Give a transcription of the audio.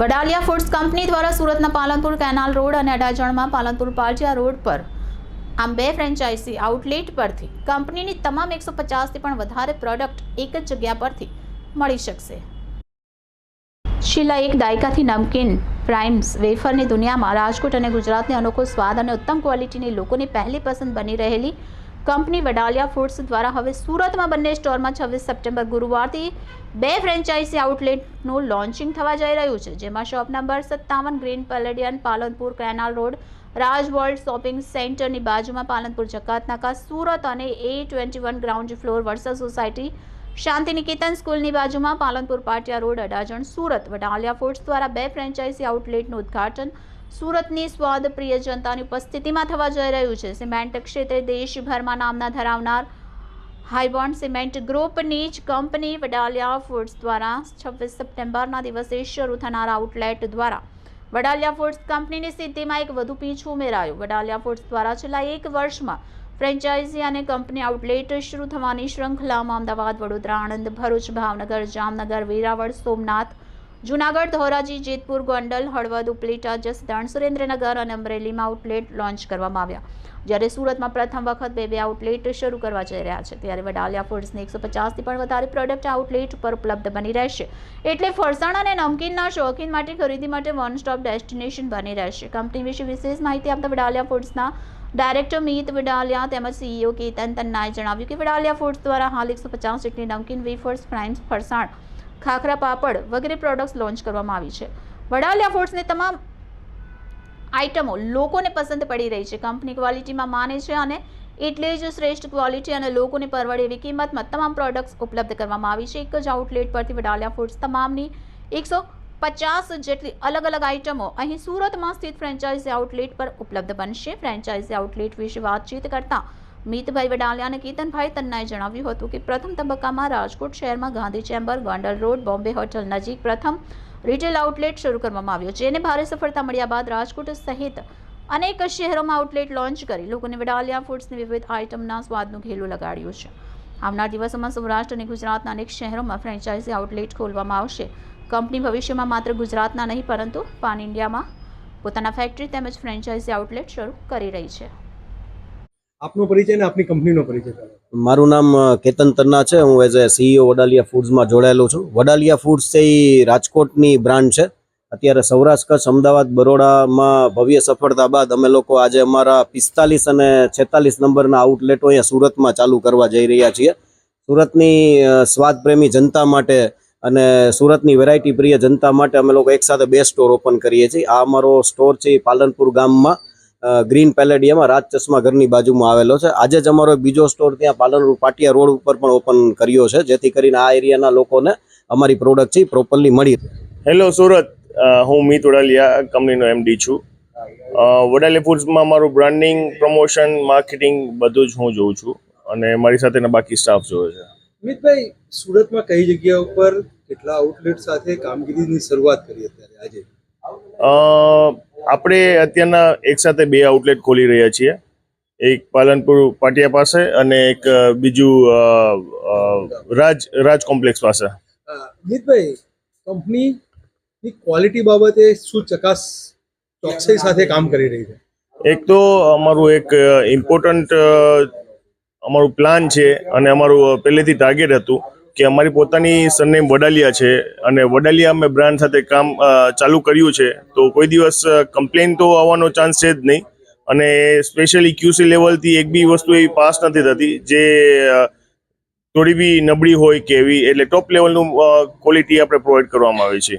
Vadaliya foods company દ્વારા સુરતના Palanpur canal road અને અડાજણમાં પાલનપુર પાટિયા રોડ પર આમ બે ફ્રેન્ચાઇઝી આઉટલેટ પરથી કંપનીની તમામ એકસો પચાસથી પણ વધારે પ્રોડક્ટ એક જ જગ્યા પરથી મળી શકશે. છેલ્લા એક દાયકાથી નમકીન, પ્રાઇમ્સ, વેફરની દુનિયામાં રાજકોટ અને ગુજરાતની અનોખો સ્વાદ અને ઉત્તમ ક્વોલિટીની લોકોની પહેલી પસંદ બની રહેલી કંપની વડાલિયા ફૂડ્સ દ્વારા હવે સુરતમાં બંને સ્ટોરમાં છવ્વીસ સપ્ટેમ્બર ગુરુવારથી બે ફ્રેન્ચાઇઝી આઉટલેટનું લોન્ચિંગ થવા જઈ રહ્યું છે, જેમાં શોપ નંબર સત્તાવન Green Palladian, Palanpur canal road Raj world shopping સેન્ટરની બાજુમાં પાલનપુર, જકાતનાકા, સુરત અને A twenty one ground floor Versa society, Shantiniketan સ્કૂલની બાજુમાં પાલનપુર પાટિયા રોડ, અડાજણ, સુરત. વડાલિયા ફૂડ્સ દ્વારા બે ફ્રેન્ચાઇઝી આઉટલેટનું ઉદ્ઘાટન સુરતની સ્વાદ પ્રિય જનતાની ઉપસ્થિતિમાં થવા જઈ રહ્યું છે. સિમેન્ટ ક્ષેત્રે દેશભરમાં નામના ધરાવનાર હાઈબોન્ડ સિમેન્ટ ગ્રુપની જ કંપની વડાલિયા ફૂડ્સ દ્વારા છવ્વીસ સપ્ટેમ્બરના દિવસે શરૂ થનાર આઉટલેટ દ્વારા વડાલિયા ફૂડ્સ કંપનીની સ્થિતિમાં એક વધુ પીછું ઉમેરાયું. વડાલિયા ફૂડ્સ દ્વારા છેલ્લા એક વર્ષમાં ફ્રેન્ચાઇઝી અને કંપની આઉટલેટ શરૂ થવાની શ્રૃંખલામાં અમદાવાદ, વડોદરા, આણંદ, ભરૂચ, ભાવનગર, જામનગર, વેરાવળ, સોમનાથ જૂનાગઢ, ધોરાજી, જેતપુર, ગોંડલ, હળવદ, ઉપલેટા, જસદણ, સુરેન્દ્રનગર અને અમરેલીમાં આઉટલેટ લોન્ચ કરવામાં આવ્યા. જ્યારે સુરતમાં પ્રથમ વખત બે બે આઉટલેટ શરૂ કરવા જઈ રહ્યા છે, ત્યારે વડાલિયા ફૂડ્સની એકસો પચાસથી પણ વધારે પ્રોડક્ટ આઉટલેટ પર ઉપલબ્ધ બની રહેશે. એટલે ફરસાણ અને નમકીનના શોખીન માટે ખરીદી માટે વન સ્ટોપ ડેસ્ટિનેશન બની રહેશે. કંપની વિશે વિશેષ માહિતી આપતા વડાલિયા ફૂડ્સના ડાયરેક્ટર મિત વડાલિયા તેમજ સીઈઓ કેતન તન્નાએ જણાવ્યું કે વડાલિયા ફૂડ્સ દ્વારા હાલ એકસો પચાસ જેટલી નમકીન વેફર્સ ફ્રાઇમ્સ ફરસાણ ખાખરા પાપડ વગેરે પ્રોડક્ટ્સ લોન્ચ કરવામાં આવી છે. વડાલિયા ફૂડ્સની તમામ આઇટમો લોકોને પસંદ પડી રહી છે. કંપની ક્વોલિટીમાં માને છે અને એટલે જ શ્રેષ્ઠ ક્વોલિટી અને લોકોને પરવડે એવી કિંમતમાં તમામ પ્રોડક્ટ્સ ઉપલબ્ધ કરવામાં આવી છે. એક જ આઉટલેટ પરથી વડાલિયા ફૂડ્સ તમામની એકસો પચાસ જેટલી અલગ અલગ આઇટમો અહીં સુરતમાં સ્થિત ફ્રેન્ચાઇઝી આઉટલેટ પર ઉપલબ્ધ બનશે. ફ્રેન્ચાઇઝી આઉટલેટ વિશે વાતચીત કરતા મિતભાઈ વડાલિયા અને કેતનભાઈ તન્નાએ જણાવ્યું હતું કે પ્રથમ તબક્કામાં રાજકોટ શહેરમાં Gandhi chamber, Gondal road, Bombay hotel નજીક પ્રથમ રિટેલ આઉટલેટ શરૂ કરવામાં આવ્યો, જેને ભારે સફળતા મળ્યા બાદ રાજકોટ સહિત અનેક શહેરોમાં આઉટલેટ લોન્ચ કરી. લોકોને વડાલિયા ફૂડ્સની વિવિધ આઇટમના સ્વાદનું ઘેલું લગાડ્યું છે. આવનાર દિવસોમાં સૌરાષ્ટ્ર અને ગુજરાતના અનેક શહેરોમાં ફ્રેન્ચાઇઝી આઉટલેટ ખોલવામાં આવશે. કંપની ભવિષ્યમાં માત્ર ગુજરાતના નહીં, પરંતુ પાન ઇન્ડિયામાં પોતાના ફેક્ટરી તેમજ ફ્રેન્ચાઇઝી આઉટલેટ શરૂ કરી રહી છે. આપનો પરિચય અને આપની કંપનીનો પરિચય મારું નામ કેતન તન્ના છે. હું એઝ એ સીઈઓ વડાલિયા ફૂડ્સમાં જોડાયેલો છું. વડાલિયા ફૂડ્સ છે એ રાજકોટની બ્રાન્ડ છે. અત્યારે સૌરાષ્ટ્ર કચ્છ અમદાવાદ, બરોડામાં ભવ્ય સફળતા બાદ અમે લોકો આજે અમારા પિસ્તાલીસ અને છેતાલીસ નંબરના આઉટલેટો અહીંયા સુરતમાં ચાલુ કરવા જઈ રહ્યા છીએ. સુરતની સ્વાદપ્રેમી જનતા માટે અને સુરતની વેરાયટી પ્રિય જનતા માટે અમે લોકો એકસાથે બે સ્ટોર ઓપન કરીએ છીએ. આ અમારો સ્ટોર છે પાલનપુર ગામમાં. ગ્રીન પેલેડિયામાં રાજ ચશ્મા ઘરની બાજુમાં આવેલો છે. આજે જ અમારો બીજો સ્ટોર ત્યાં પાલનપુર પાટિયા રોડ ઉપર પણ ઓપન કર્યો છે. જેથી કરીને આ એરિયાના લોકોને અમારી પ્રોડક્ટ છે પ્રોપરલી મળી હેલો સુરત. હું મિત વડાલિયા કંપનીનો એમડી છું. વડાલી ફૂડ્સમાં મારું બ્રાન્ડિંગ પ્રમોશન માર્કેટિંગ બધું જ હું જોઉં છું. અને મારી સાથેના બાકી સ્ટાફ જોવે છે. મિતભાઈ સુરતમાં કઈ જગ્યા ઉપર કેટલા આઉટલેટ સાથે કામગીરીની શરૂઆત કરી અત્યારે આજે? અ, આપણે અત્યારના એકસાથે બે આઉટલેટ ખોલી રહ્યા છીએ. એક પાલનપુર પાટિયા પાસે અને એક બીજું રાજ રાજ કોમ્પ્લેક્સ પાસે. મિતભાઈ કંપની ક્વોલિટી બાબતે શું ચકાસ ચોકસાઈ સાથે કામ કરી રહી છે? એક તો અમારું એક ઇમ્પોર્ટન્ટ અમારું પ્લાન છે અને અમારું પહેલેથી ટાર્ગેટ હતું. કે અમારી પોતાની સરનેમ વડાલિયા છે અને વડાલિયા અમે બ્રાન્ડ સાથે કામ ચાલુ કર્યું છે. તો કોઈ દિવસ કમ્પ્લેન તો આવવાનો ચાન્સ છે જ નહીં. અને સ્પેશિયલી ક્યુસી લેવલથી એક બી વસ્તુ એવી પાસ નથી થતી જે થોડી બી નબળી હોય કે એવી, એટલે ટોપ લેવલનું ક્વોલિટી આપણે પ્રોવાઈડ કરવામાં આવે છે.